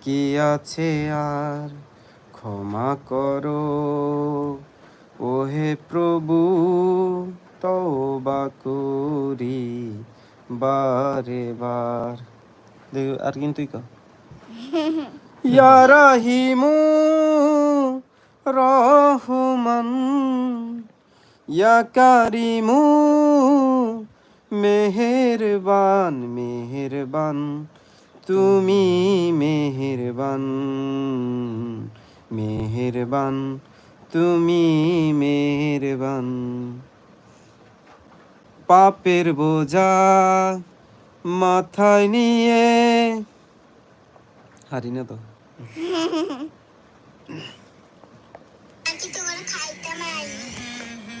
কি আছে আর? ক্ষমা করো। ওহে প্রভু তওবা করি বারে বার। দেখ আর কিন্তু ইয়া রাহিমু রহমান ইয়া কারিমু মেহেরবান মেহেরবান। তুমি মেহেরবান মেহেরবান তুমি মেহেরবান। পাপের বোঝা মাথায় নিয়ে। হারি না তো।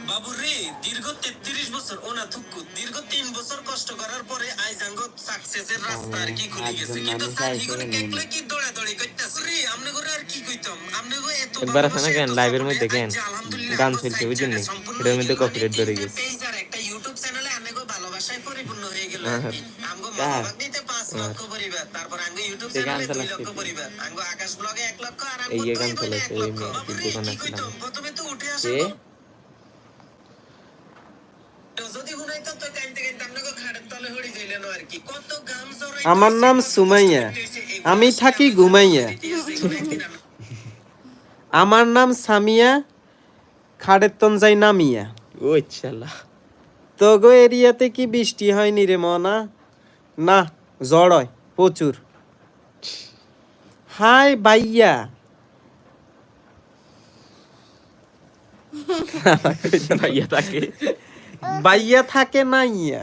বাবু রে দীর্ঘ তেত্রিশ বছর ওনা থুক্কু কষ্ট করার পরে আইজাঙ্গ সাকসেসের রাস্তা আর কি খুলে গেছে। কিন্তু করে দেখলে কি দৌড়া দৌড়ি করতেছে? রে আমনে করে আর কি কইতাম? আমনে গো এত একবার আছে না কেন লাইভের মধ্যে কেন গান চলছে বুঝছেন নি? এটার মধ্যে কপিরাইট ধরে গেছে। পেজ আর একটা ইউটিউব চ্যানেলে আমনে গো ভালোবাসায় পরিপূর্ণ হয়ে গেল আর কি। আমগো মহাভাগ দিতে 5 লক্ষ পরিবার তারপর আমগো ইউটিউব চ্যানেলে 2 লক্ষ? পরিবার আমগো আকাশ ব্লগে 1 লক্ষ আর এই আমগো যে গান দুই বোনে চালাচ্ছে, 1 ওই লক্ষ। মেয়ে, বাবু রে, দোকানে কি কইতাম? আসলাম। প্রথমে তো উঠে আসা কে যদি হুনাইতো তো কাইনতে কাইনতে আপনাকে খাটের তলে হড়ি যাইলেন আর কি কত গান জড়াই আমার নাম সুমাইয়া। আমি থাকি ঘুমাইয়া। আমার নাম সামিয়া। খাড়ের তন যাই নামিয়া। ওই শালা তো গো এরিয়াতে কি বৃষ্টি হয়নি রে মনা? না ঝড় হয় প্রচুর। হাই বাইয়া বাইয়া থাকে না ইয়া।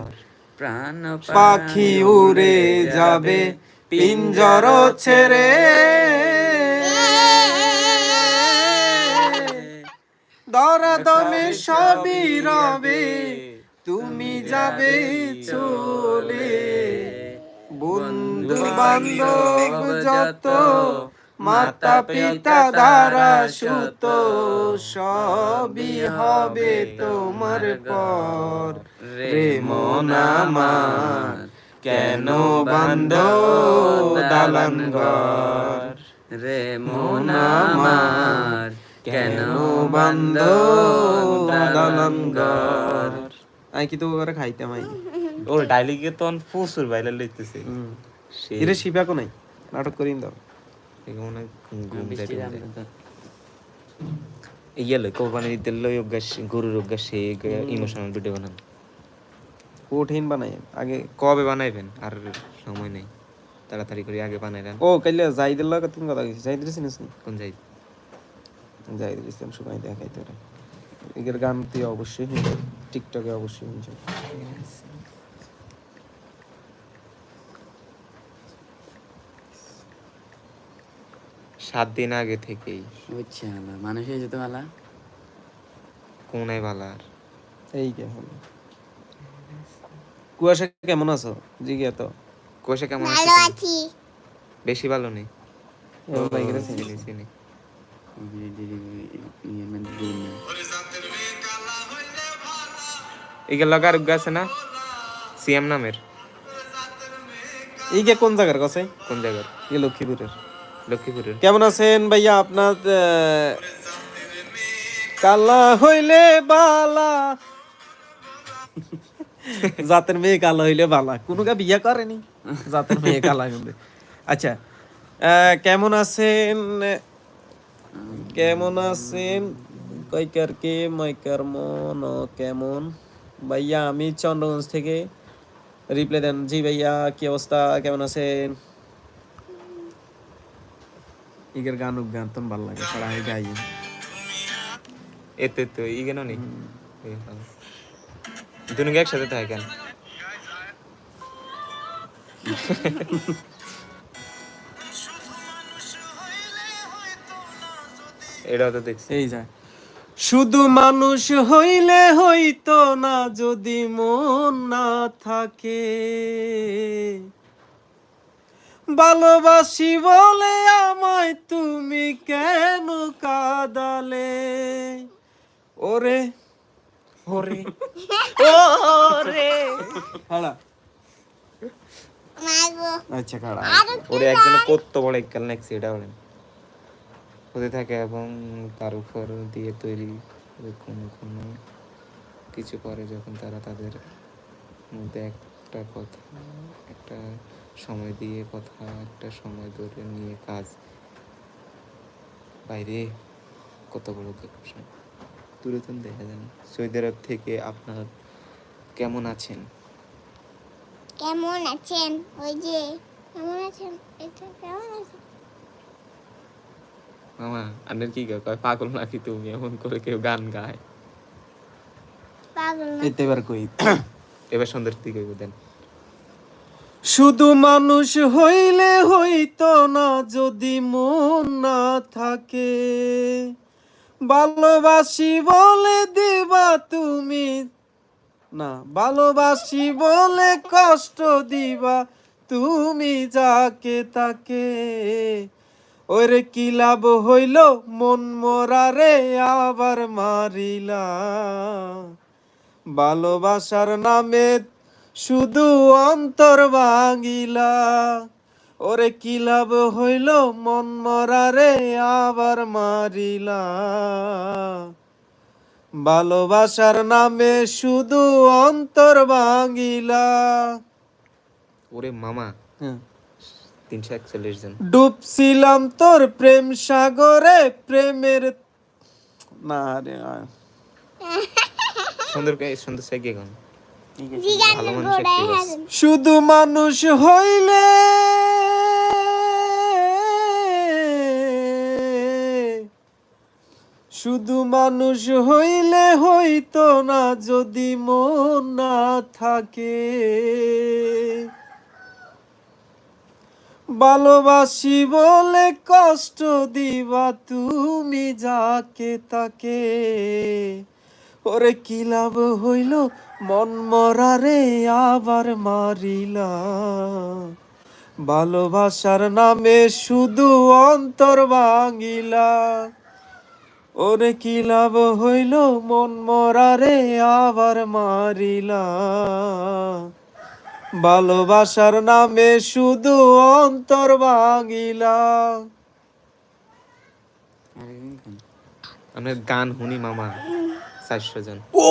প্রাণ পাখি উড়ে যাবে পিঞ্জর ছেড়ে। দরা দমে সবই রবে তুমি যাবে চলে। বন্ধু বান্ধব যত মাতা পিতা দ্বারা সুত সবই হবে তোমার পর। রে মন কেন বান্ধ দালান ঘর? রে মন কেন বান্ধ দালান ঘর? আই কি তো করে খাইতাম আই ও ডাইলিকে তো প্রচুর বাইরে লইতেছে সে এরে শিবা কো নাই নাটক করিম দাও। ঘুম ইয়ে লই অভ্যাস গরুর অভ্যাস সেই ইমোশনাল ভিডিও বানান কঠিন বানাই আগে কবে বানাইবেন আর সময় নেই তাড়াতাড়ি করে আগে বানাইলেন ও কাইলে জাইদের লগে তুমি কথা কইছিস জাইদের চিনিস নি কোন যাই জাইদের ইসলাম সবাই দেখাই তোরা এগের গান তুই অবশ্যই টিকটকে অবশ্যই সাত দিন আগে থেকেই। বুঝছি আলা মানুষের যেতে পালা কোনায় বালার এই কে হলো? কুয়াশা কেমন আছো? জিজ্ঞা তো কোষে কেমন ভালো আছি। বেশি ভালো নেই। ও ভাই গেছে চিনি চিনি। দিন লাগার আছে না? সিএম নামের। এই কে কোন জায়গার কাছে? কোন জায়গার? এই লক্ষ্মীপুরের। কেমন আছেন ভাইয়া আপনার কালা হইলে বালা। জাতের মেয়ে কালা হইলে বালা। কোনো কা বিয়া করেনি? জাতের মেয়ে কালা হইলে। আচ্ছা কেমন আছেন? কেমন আছেন? কয়কার কে, ময়কার মন, কেমন? ভাইয়া, আমি চন্দ্রগঞ্জ থেকে রিপ্লাই দেন। জি ভাইয়া, কি অবস্থা? কেমন আছেন? ইগের গান গান তো ভালো লাগে সারা আমি গাই এতে তো ইগেন অনেক দুনুকে একসাথে থাকে কেন? এটাও তো দেখছি। এই যায় শুধু মানুষ হইলে হইতো না যদি মন না থাকে। ভালোবাসি বলে আমায় তুমি কেন কাদালে? ওরে ওরে ওরে। খাড়া। আচ্ছা খাড়া। ওরে একজন কত বড় এককাল নেক্সি এটা বলেন। হতে থাকে এবং তার উপর দিয়ে তৈরি কোনো কোনো কিছু করে যখন তারা তাদের মধ্যে একটা কথা একটা সময় দিয়ে কথা একটা সময় ধরে নিয়ে কাজ। বাইরে কত বড় প্রশ্ন দূরে তো দেখা যায় না। সৌদি আরব থেকে আপনার কেমন আছেন? কেমন আছেন? ওই যে কেমন আছেন? এটা কেমন আছেন? মামা আপনার কি কয়? পাগল নাকি তুমি? এমন করে কেউ গান গায়। পাগল এতে এবার কই? এবার সুন্দর দিকে দেন? শুধু মানুষ হইলে হইতো না, যদি মন না থাকে। ভালোবাসি বলে দিবা তুমি, না, ভালোবাসি বলে কষ্ট দিবা তুমি যাকে তাকে। ওরে কি লাভ হইল মন মরারে আবার মারিলা। ভালোবাসার নামে শুধু অন্তর ভাঙিলা। ওরে কি লাভ হইল? মন মরারে আবার মারিলা। ভালোবাসার নামে শুধু অন্তর ভাঙিলা। ওরে মামা তিনশো একচল্লিশ জন। ডুবছিলাম তোর প্রেম সাগরে প্রেমের না রে সুন্দর সুন্দর সে শুধু মানুষ হইলে শুধু মানুষ হইলে হইতো না যদি মন না থাকে। ভালোবাসি বলে কষ্ট দিবা তুমি যাকে তাকে। ওরে কি লাভ হইল? মন মরারে আবার মারিলা। ভালোবাসার নামে শুধু অন্তর ভাঙিলা। ওরে কি লাভ হইল? মন মরারে আবার মারিলা। ভালোবাসার নামে শুধু অন্তর ভাঙিলা। গান শুনি মামা। চারশো জন। ও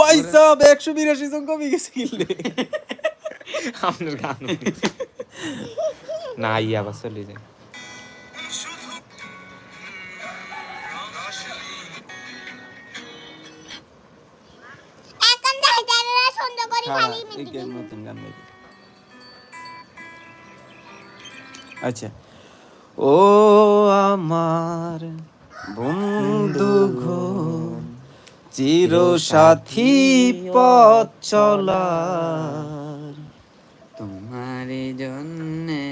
ভাই সাহেব একশো বিরাশি জন কমে গেছে কিনলে। আপনার গান না ইয়া আবার চলে যায়। আচ্ছা। ও আমার বন্ধু গো চির সাথী পথ চলার। তোমার জন্যে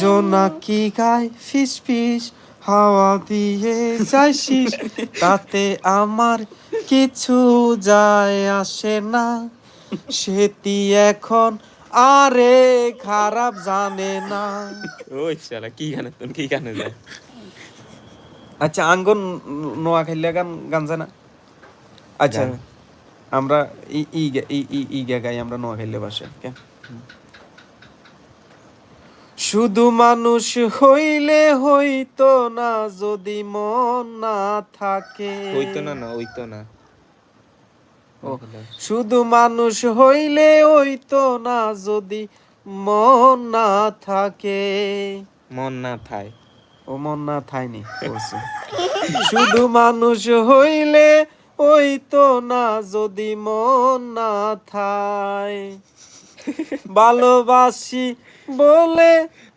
জোনাকি গায় ফিস ফিস হাওয়া দিয়ে যাইছিস তাতে আমার কিছু যায় আসে না। সেটি এখন আরে খারাপ জানে না। ওই শালা কি গানে তুমি কি গানে যায়? আচ্ছা আঙ্গন নোয়া খাইলে গান গান জানা? আচ্ছা আমরা ই ই ই ই গাই আমরা নোয়া খাইলে বাসে কে শুধু মানুষ হইলে হইতো না যদি মন না থাকে। হইতো না না হইতো না। শুধু মানুষ হইলে হইতো না যদি মন না থাকে। মন না থায়। ও মন না থাইনি শুধু মানুষ হইলে ওই তো না যদি মন না থায় ভালোবাসি বলে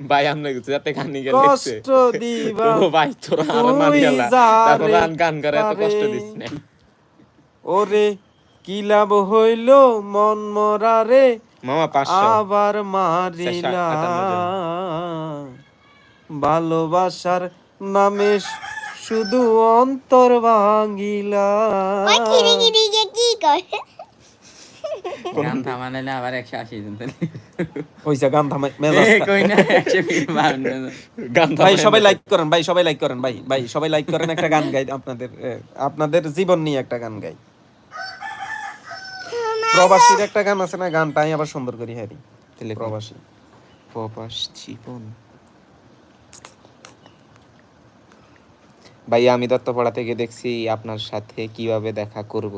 ভাই আমরা যাতে গানি কষ্ট দিবা। ও ভাই তোরা আর মারি তারপর গান গান করে এত কষ্ট দিস না। ওরে কি লাভ হইল মন মরারে? মামা পাঁচশো। আবার মারিলা। ভালোবাসার নামে শুধু অন্তর ভাঙিলা। গান থামালে আবার একশো আশি জন গান থামাই ভাই সবাই লাইক করেন ভাই সবাই লাইক করেন ভাই ভাই সবাই লাইক করেন একটা গান গাই আপনাদের আপনাদের জীবন নিয়ে একটা গান গাই। প্রবাসীর একটা গান আছে না গানটা আমি আবার সুন্দর করি হ্যারি। তাহলে প্রবাসী। প্রবাস জীবন। ভাই আমি দত্তপাড়া থেকে দেখছি আপনার সাথে কীভাবে দেখা করব।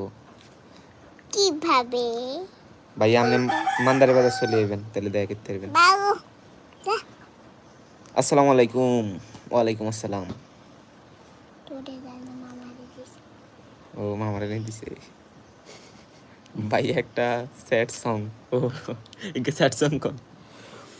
কীভাবে? ভাই আপনি মান্দারে বাজার চলে যাবেন তাহলে দেখা করতে পারবেন। আসসালামু আলাইকুম। ওয়ালাইকুম আসসালাম। ও মামারে নিয়ে দিছে। ভাই একটা স্যাড সং। ও एक স্যাড সং কোন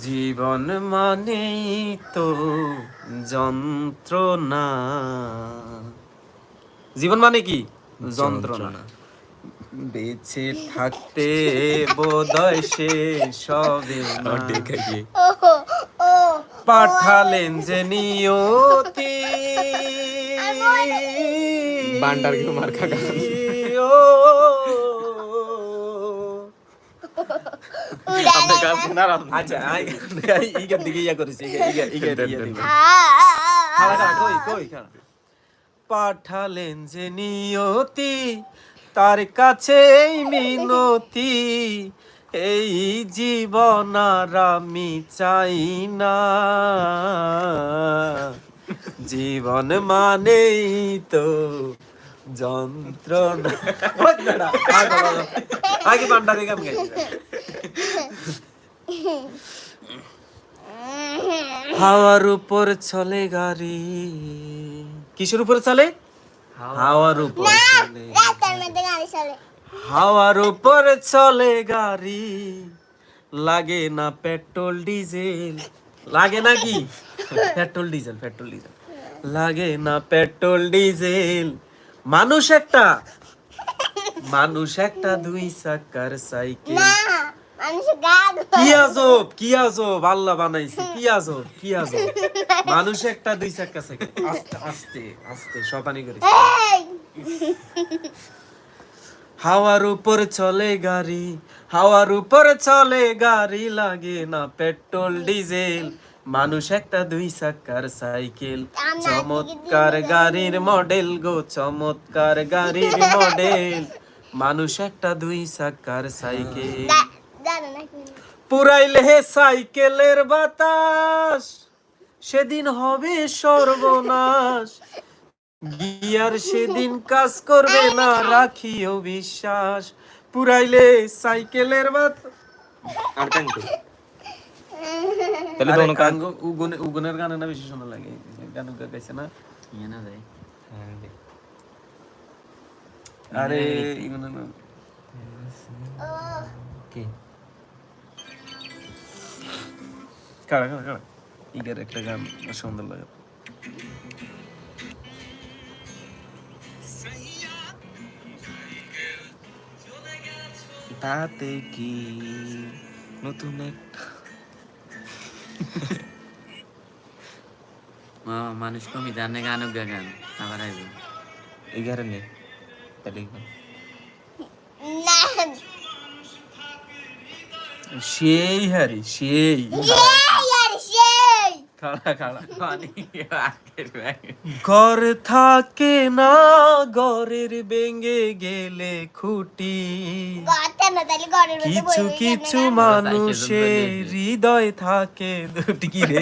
জীবন মানেই তো যন্ত্রণা। জীবন মানে কি? যন্ত্রণা। বেঁচে থাকতে বোধয় সে সবে। ও ও পাঠালেন যে নিয়তি। বান্ডার কেউ মার খা গান। আচ্ছা দিকে ইয়া ইয়া দিকে। কই কই পাঠালেন যে নিয়তি তার কাছে মিনতি এই জীবন আর আমি চাই না। জীবন মানেই তো যন্ত্রণা। আগে গান গাই হাওয়ার উপর চলে গাড়ি। কিসের উপরে চলে? হাওয়ার উপর চলে হাওয়ার উপর চলে গাড়ি। লাগে না পেট্রোল ডিজেল। লাগে না কি পেট্রোল ডিজেল পেট্রোল ডিজেল। লাগে না পেট্রোল ডিজেল। মানুষ একটা। মানুষ একটা দুই চাকার সাইকেল। কি আজব কি আজব আল্লাহ বানাইছে কি আজব কি আজব। মানুষ একটা দুই চাকা সাইকেল। আস্তে আস্তে আস্তে শতানি করে। হাওয়ার উপর চলে গাড়ি হাওয়ার উপর চলে গাড়ি লাগে না পেট্রোল ডিজেল। মানুষ একটা দুই চাকার সাইকেল। চমৎকার গাড়ির মডেল গো চমৎকার গাড়ির মডেল। মানুষ একটা দুই চাকার সাইকেল। পুরাইলে হে সাইকেলের বাতাস সেদিন হবে সর্বনাশ। গিয়ার সেদিন কাজ করবে না রাখিও বিশ্বাস। পুরাইলে সাইকেলের বাতাস। আর তাহলে দোনো কান উগুনে উগুনের গানে না বেশি শোনা লাগে? গান গাইছে না? ইয়ে না যায় আরে ইগুনে না। কি? কাড়া কাড়া কাড়া ইগের একটা গান সুন্দর লাগে। তাতে কি নতুন একটা মানুষ কমি জানে গান গান আবার আইব এগারো নেই তাহলে সেই হারি সেই। এই ঘর থাকে না ঘরের বেঙ্গে গেলে খুঁটি। কিছু কিছু মানুষের হৃদয় থাকে। দুটি কি রে?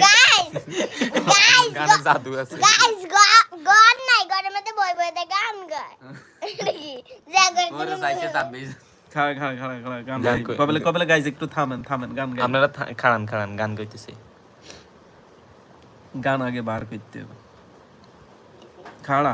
গানে জাদু আছে। গাইস গান নাই মধ্যে বই গান গায়। আপনারা খাড়ান খাড়ান গান গাইতেছে গান আগে বার করতে হবে। খাড়া।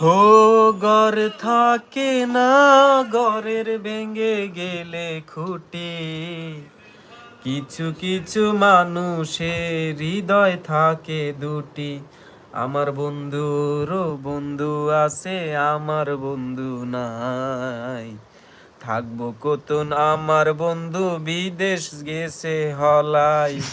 হো গর থাকে না গরের ভেঙে গেলে খুঁটি। কিছু কিছু মানুষের হৃদয় থাকে দুটি। আমার বন্ধুরও বন্ধু আছে আমার বন্ধু নাই। থাকব কতন আমার বন্ধু বিদেশ গেছে হলাই।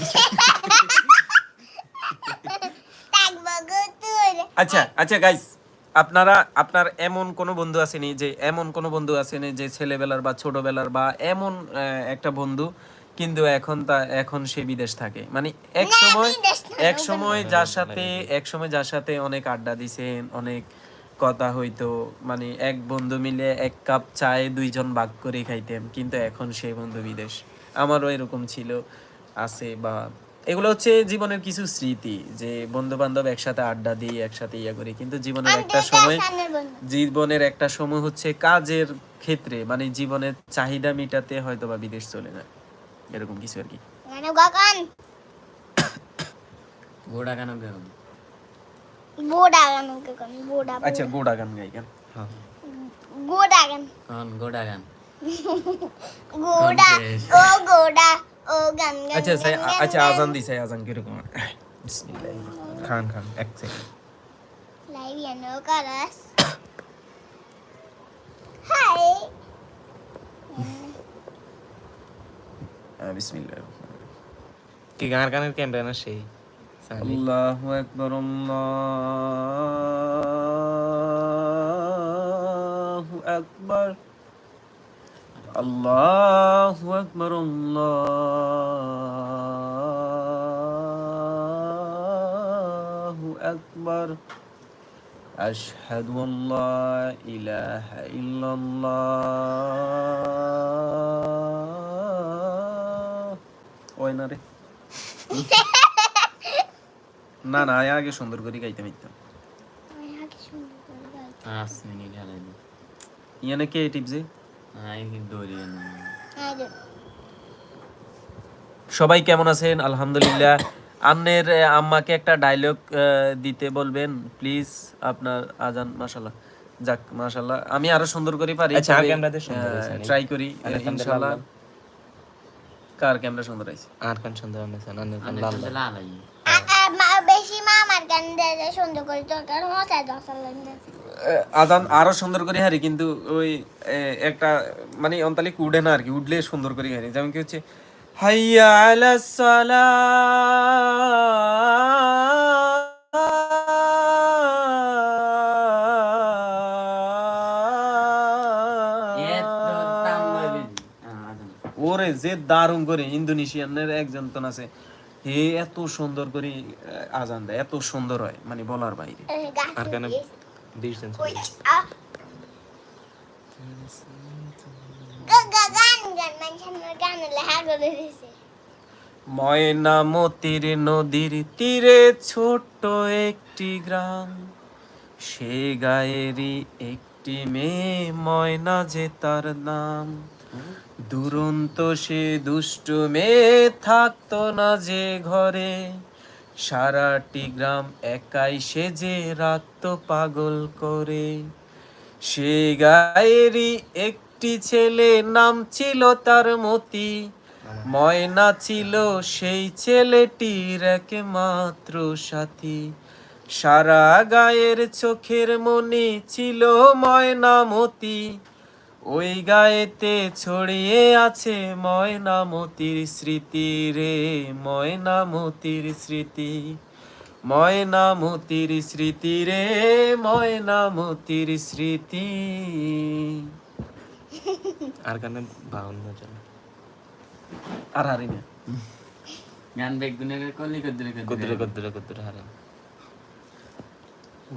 আচ্ছা আচ্ছা গাইস আপনারা আপনার এমন কোনো বন্ধু আসেনি যে এমন কোনো বন্ধু আসেনি যে ছেলেবেলার বা ছোটবেলার বা এমন একটা বন্ধু কিন্তু এখন তা এখন সে বিদেশ থাকে। মানে এক সময় এক সময় যার সাথে এক সময় যার সাথে অনেক আড্ডা দিছেন অনেক কথা হইতো মানে এক বন্ধু মিলে এক কাপ চায়ে দুইজন ভাগ করে খাইতেন কিন্তু এখন সেই বন্ধু বিদেশ। আমারও এরকম ছিল আছে বা এগুলো হচ্ছে জীবনের কিছু স্মৃতি যে বন্ধু বান্ধব একসাথে আড্ডা দিই একসাথে ইয়া করি। কিন্তু জীবনের একটা সময় জীবনের একটা সময় হচ্ছে কাজের ক্ষেত্রে মানে জীবনের চাহিদা মিটাতে হয়তো বা বিদেশ চলে যায়। এরকম কিছু আর কি। মানে গান। গোড়া গান। ওকে আচ্ছা গোড়া গান গাই গান হ্যাঁ। গোডা গান। গোড়া গান? গোডা ও গোডা। ও গান গান আচ্ছা সাই- গান, গান, আচ্ছা আজান দিছে আজান কীরকম? বিসমিল্লাহ খান খান এক second Live ya no caras. বিসমিল্লাহ। কি গানের গানের ক্যামেরা না সেই? আল্লাহু আকবার আল্লাহু আকবার। আল্লাহু আকবার আল্লাহু আকবার أشهد أن لا إله إلا الله ওই না রে না না আয় আগে সুন্দর করে গাইতে মিথ্যা পাঁচ মিনিট হেলাই ইয়ানে কে টিপছে আই দৌড়ি সবাই কেমন আছেন? আলহামদুলিল্লাহ। আন্নের আম্মাকে একটা ডায়লগ দিতে বলবেন। প্লিজ আপনার আজান মাশাল্লাহ যাক মাশাল্লাহ আমি আরও সুন্দর করে পারি আচ্ছা? ট্রাই করি আর ক্যামেরা ইনশাআল্লাহ। লাল কার ক্যামেরা সুন্দর আছে আর কান সুন্দর আছে লাল? আই বেশি মা আমার সুন্দর করে মশাই দশ লাগবে আহ, আজান আরও সুন্দর করে হারি কিন্তু ওই একটা মানে অন্তালিক উঠে না আর কি উঠলে সুন্দর করে হারি। যেমন কি হচ্ছে হাইয়া আলা ওরে যে দারুণ করে ইন্দোনেশিয়ানের একজন তো আছে হে এত সুন্দর করে আজান দেয় এত সুন্দর হয় মানে বলার বাইরে। আর কানে? ডিস্টেন্স গান গান মানুষের গান লেখা ময়নামতির নদীর তীরে ছোট্ট একটি গ্রাম। সে গায়েরই একটি মেয়ে ময়না যে তার নাম। দুরন্ত সে দুষ্ট মেয়ে থাকতো না যে ঘরে। সারাটি গ্রাম একাই সে যে রাখতো পাগল করে। সে গায়েরই একটি ছেলে, নাম ছিল তার মতি। ময়না ছিল সেই ছেলেটির একমাত্র সাথী। সারা গায়ের চোখের মনে ছিল ময়নামতি ওই গায়েতে ছড়িয়ে আছে ময়নামতির স্মৃতি রে ময়নামতির স্মৃতি ময়না ময়নামতির স্মৃতি রে ময়নামতির স্মৃতি। আর কানে বাউন্ন জন। আর হারি না গান বেগুনের কলি কদ্দুরে কদ্দুরে। কদ্দুরে কদ্দুরে হারে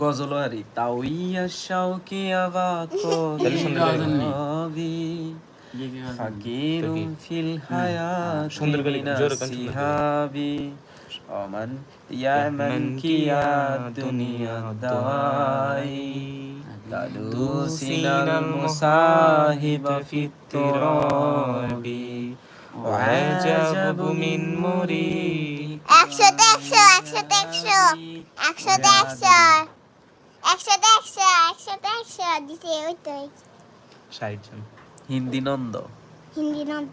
গজল হারি তাওইয়া শাওকি আবা তাহলে সুন্দর করে কবি فقير في الحياة সুন্দর করে من জোরে গান সুন্দর করে। السحاب ومن يأمن كيا الدنيا الدواعي تدوسنا المصاحب في التراب وعجب من مريد একশোতে একশো একশোতে একশো একশোতে একশো একশোতে একশো একশোতে একশো দিছে ওই তো ওই তো। ষাট জন हिंदी नंद হিন্দি নন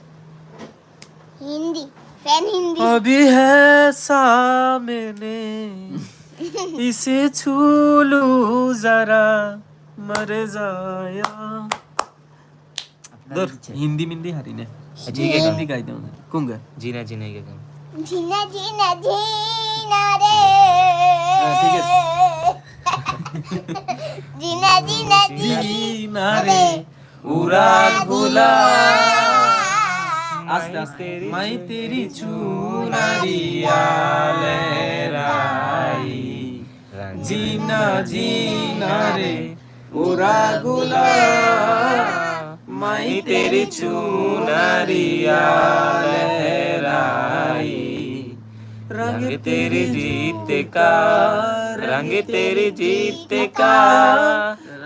হিন্দি ফ্যান হিন্দি अभी है सामने इसे छू लूं जरा मर जाया দর হিন্দি মিন্দি হারি না আচ্ছা, এই গান। হিন্দি গাই দাও না কোন গান জিনা জিনা গে গান ঝিনা ঝিনা ঝিনা রে হ্যাঁ, ঠিক আছে। ঝিনা ঝিনা জিনা রে উরা গুলা আস্তে আস্তে মাই তেরি চুনারিয়া লেরাই জিনা জিনা রে উরা গুলা মাই তেরি চুনারিয়া লেরাই रंग तेरी जीत का रंग तेरी जीत का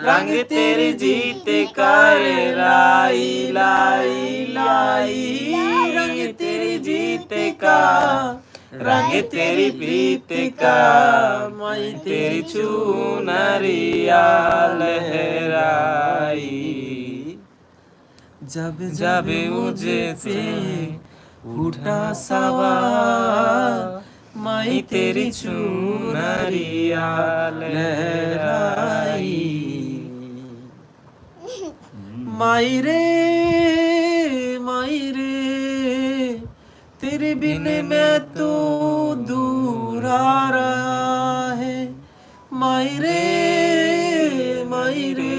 रंग तेरी जीत का रे लाई लाई लाई रंग तेरी जीत का रंग तेरी प्रीत का मैं तेरी चुनरिया लहराई जब जब मुझे पे उठा सवार माई तेरी चुनरिया लहराई। माई रे माई रे तेरे बिन मैं तो दूर आ रहा है। माई रे माई रे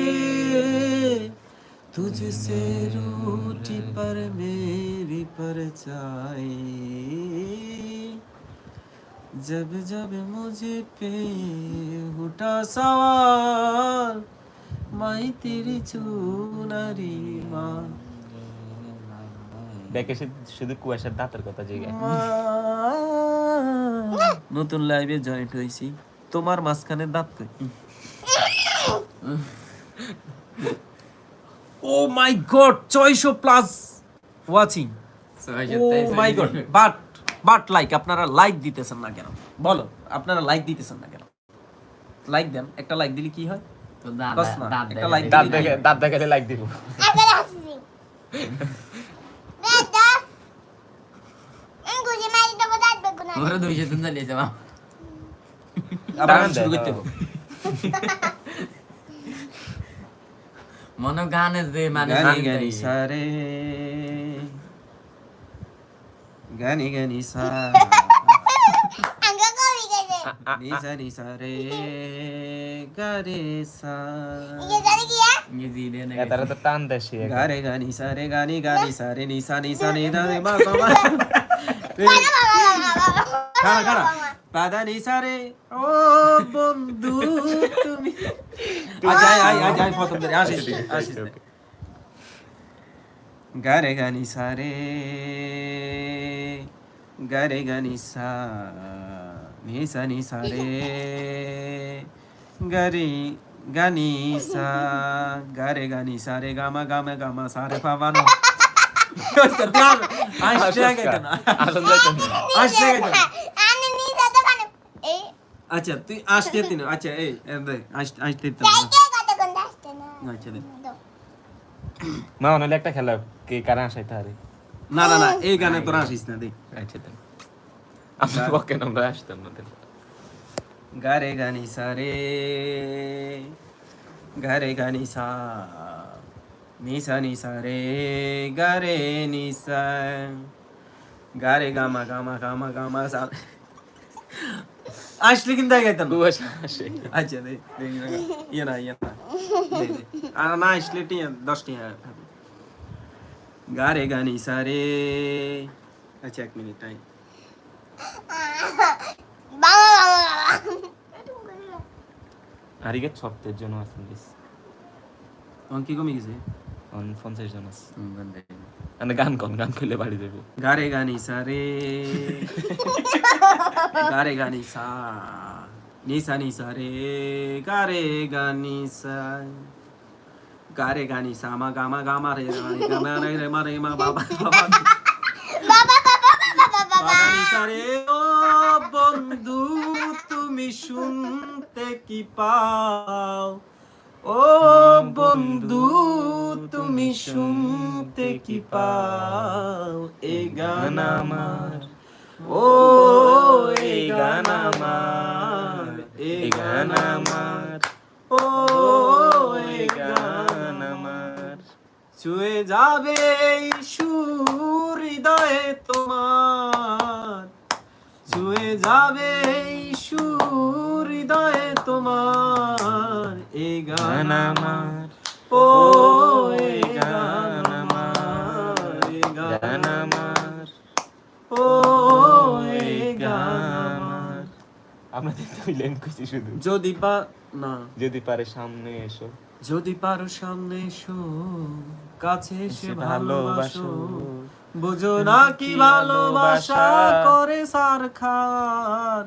तुझसे रूठी पर मेरी परछाई। जब जब मुझे पे उठा सवाल माई तेरी चुनरी माँ দেখে শুধু কুয়াশার দাঁতের কথা জিগায় নতুন লাইভে জয়েন্ট হয়েছি তোমার মাঝখানে দাঁত কই ও মাই গড ছয়শো plus watching oh my God but but like আপনারা লাইক দিতেছেন না কেন? বলো আপনারা লাইক দিতেছেন না কেন? লাইক দেন একটা লাইক দিলে কি হয়? একটা দাঁত দেখালে লাইক দিব। ওরা আবার শুরু করতে মনে গানের যে মানে গানি গানি সারে। গানি গানি সা আগে কবি গেছে নিসা নিসা রে গারে সা ইয়ে জানি কি হ্যাঁ ইংরেজি দিয়ে না তারা তো টান দেশি গারে গানি সারে গানি গানি সারে নিসা নিসা নি দা রে মা মা খানা খানা পাদা নিসা রে ও বন্ধু তুমি আজ আয় আয় আজ আয় প্রথম ধরে আসিস নে, আসিস নে। গারে গানি সারে গারে গানি সা নিসা নিসা রে গারি গানি সা গারে গানি সারে গামা গামা গামা সারে পাবানো আসছে কেন আসল দেখেন আসছে কেন আমি নিয়ে দোকানে এই আচ্ছা তুই আসতে তিন আচ্ছা এই এই দেখ, আস- আসতে তিন সাইকেল কত কোন আসছে না আচ্ছা দেখ। মা অনেক একটা খেলা কে কারা আসাইতে হারে না না না এই গানে তোরা আসিস না দেখ। আচ্ছা দেন আমরা পক্ষে আমরা আসতাম না দেন গারে গানি সারে গারে গানি সা নিসা নিসা রে গারে নিসা গারে গামা গামা গামা গামা সা। আসলে কিন্তু আগে তো কুয়াশা আসে আচ্ছা দে দে ইয়ে না ইয়ে না। দে দে। আর না আসলে টিয়া দশ টিয়া গারে গানি সারে। আচ্ছা এক মিনিট টাইম ইগে সপ্তাহের জন্য আছে প্লিজ তখন কি কমে গেছে। অন পঞ্চাশ জন আছে। মানে গান কন গান করলে বাড়ি দেবে গারে গানি সারে গারে গানি সা নিসা নিসা রে গারে গানি সা গারে গানি সা মা গামা গামা রে রে গামা রে রে মা রে মা বাবা বাবা বাবা বাবা বাবা বাবা বাবা নিসা রে ও বন্ধু তুমি শুনতে কি পাও ও বন্ধু, তুমি শুনতে কি পাও? এ গান আমার। ও, এ গান আমার। এ গান আমার। ও, এ গান আমার। ছুঁয়ে যাবে সুর হৃদয়ে তোমার। ছুঁয়ে যাবে সুর হৃদয়ে তোমার। গান আমার ও গান আমার গান আমার ও গান আপনাদের দুই লাইন খুশি শুধু। যদি পা না। যদি পারে সামনে এসো। যদি পারো সামনে এসো কাছে এসে ভালোবাসো। বুঝো না কি ভালোবাসা করে সার খার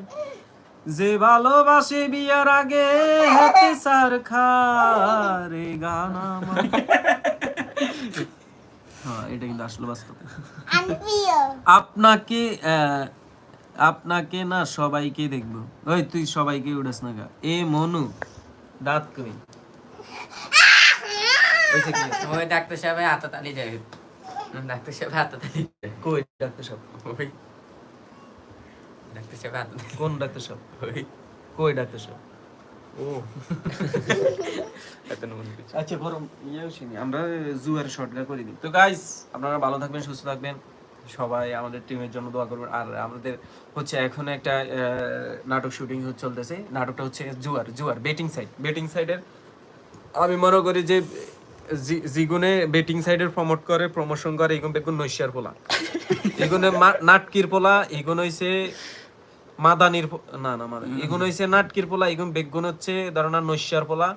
যে ভালোবাসে বিয়ার আগে হাতে সার খার গান আমার। হ্যাঁ এটা কিন্তু আসলে বাস্তব। আপনাকে আপনাকে না সবাইকে দেখব। ওই তুই সবাইকে উড়াস না গা। এ মনু, দাঁত কই? ওই ডাক্তার সাহেব হাতে তালি ডাক্তার সাহেব হাতে তালি কই ডাক্তার সাহেব? ডাক্তার সাহেব কোন ডাক্তার সাহেব? ওই। কই ডাক্তার সাহেব? ও। এত আচ্ছা বরং ইয়েও শুনি আমরা জুয়ার শর্টকা করে দিই তো গাইস আপনারা ভালো থাকবেন সুস্থ থাকবেন। সবাই আমাদের টিমের জন্য দোয়া করবেন। আর আমাদের হচ্ছে এখন একটা নাটক শুটিং চলতেছে। নাটকটা হচ্ছে জুয়ার জুয়ার বেটিং সাইড বেটিং সাইডের আমি মনে করি যে জিগুনে বেটিং সাইডের প্রমোট করে প্রমোশন করে এগুন বেগুন নৈশার পোলা। এগুনে মা- নাটকির পোলা এগুন হইছে মাদানির না না মাদানি। এগুন হইছে নাটকির পোলা এগুন বেগুন হচ্ছে ধরনা নৈশার পোলা।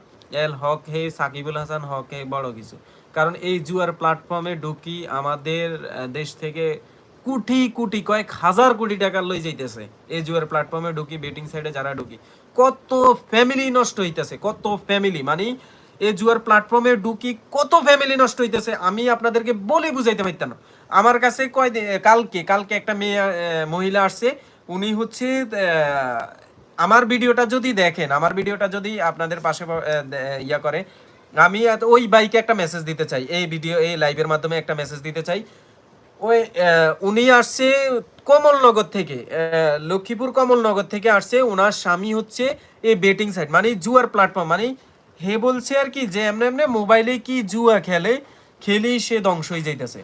এল হক হে সাকিবুল হাসান হক হে বড় কিছু। কারণ এই জুয়ার প্ল্যাটফর্মে ঢুকি আমাদের দেশ থেকে কোটি কোটি কয়েক হাজার কোটি টাকা লই যাইতেছে। এই জুয়ার প্ল্যাটফর্মে ঢুকি বেটিং সাইডে যারা ঢুকি। কত ফ্যামিলি নষ্ট হইতেছে কত ফ্যামিলি মানে এই জুয়ার প্ল্যাটফর্মে ঢুকি কত ফ্যামিলি নষ্ট হইতেছে আমি আপনাদেরকে বলে বুঝাইতে পারতাম না। আমার কাছে কয় কালকে কালকে একটা মেয়ে মহিলা আসছে উনি হচ্ছে আমার ভিডিওটা যদি দেখেন, আমার ভিডিওটা যদি আপনাদের পাশে ইয়া করে, আমি ওই বাইকে একটা মেসেজ দিতে চাই, এই ভিডিও এই লাইভের মাধ্যমে একটা মেসেজ দিতে চাই। ওই উনি আসছে কমলনগর থেকে লক্ষ্মীপুর কমলনগর থেকে আসছে ওনার স্বামী হচ্ছে এই বেটিং সাইট মানে জুয়ার প্ল্যাটফর্ম মানে হে বলছে আর কি যে, এমনি এমনি মোবাইলে কি জুয়া খেলে, খেলেই সে ধ্বংস হয়ে যাইতেছে।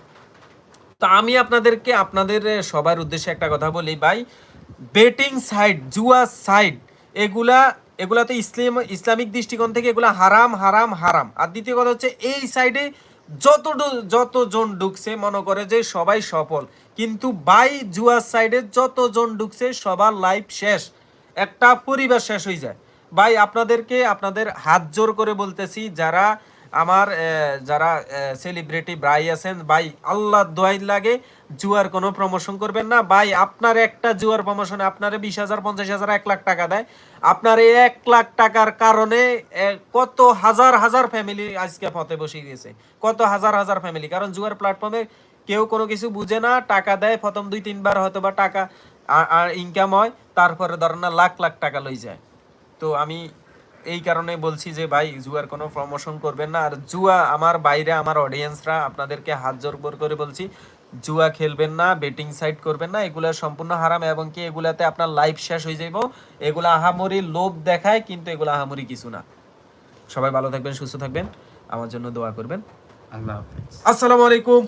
তো আমি আপনাদেরকে, আপনাদের সবার উদ্দেশ্যে একটা কথা বলি, ভাই বেটিং সাইট জুয়া সাইট এগুলা এগুলা তো ইসলাম, ইসলামিক দৃষ্টিকোণ থেকে এগুলা হারাম হারাম হারাম। আর দ্বিতীয় কথা হচ্ছে, এই সাইডে যত যতজন ঢুকছে, মনে করে যে সবাই সফল। কিন্তু বাই জুয়া সাইডে যতজন ঢুকছে, সবার লাইফ শেষ। একটা পরিবার শেষ হয়ে যায়। ভাই, আপনাদেরকে, আপনাদের হাত জোর করে বলতেছি, যারা আমার যারা সেলিব্রিটি ভাই আছেন, ভাই আল্লাহ দোয়াই লাগে, জুয়ার কোনো প্রমোশন করবেন না। ভাই, আপনার একটা জুয়ার প্রমোশনে আপনারে বিশ হাজার, পঞ্চাশ হাজার, এক লাখ টাকা দেয়। আপনার এই এক লাখ টাকার কারণে কত হাজার হাজার ফ্যামিলি আজকে পথে বসে গেছে কত হাজার হাজার ফ্যামিলি কারণ জুয়ার প্ল্যাটফর্মে কেউ কোনো কিছু বুঝে না, টাকা দেয়, প্রথম দুই, তিনবার হয়তো বা টাকা আর ইনকাম হয়, তারপরে ধরেন না লাখ লাখ টাকা লই যায়। তো আমি এই কারণে বলছি যে ভাই জুয়ার কোনো প্রমোশন করবেন না। আর জুয়া আমার বাইরে আমার অডিয়েন্সরা আপনাদেরকে হাত জোর করে করে বলছি জুয়া খেলবেন না বেটিং সাইট করবেন না এগুলা সম্পূর্ণ হারাম এবং কি এগুলাতে আপনার লাইফ শেষ হয়ে যাইব। এগুলো আহামরি লোভ দেখায় কিন্তু এগুলো আহামরি কিছু না। সবাই ভালো থাকবেন সুস্থ থাকবেন। আমার জন্য দোয়া করবেন। আল্লাহ হাফেজ। আসসালামু আলাইকুম।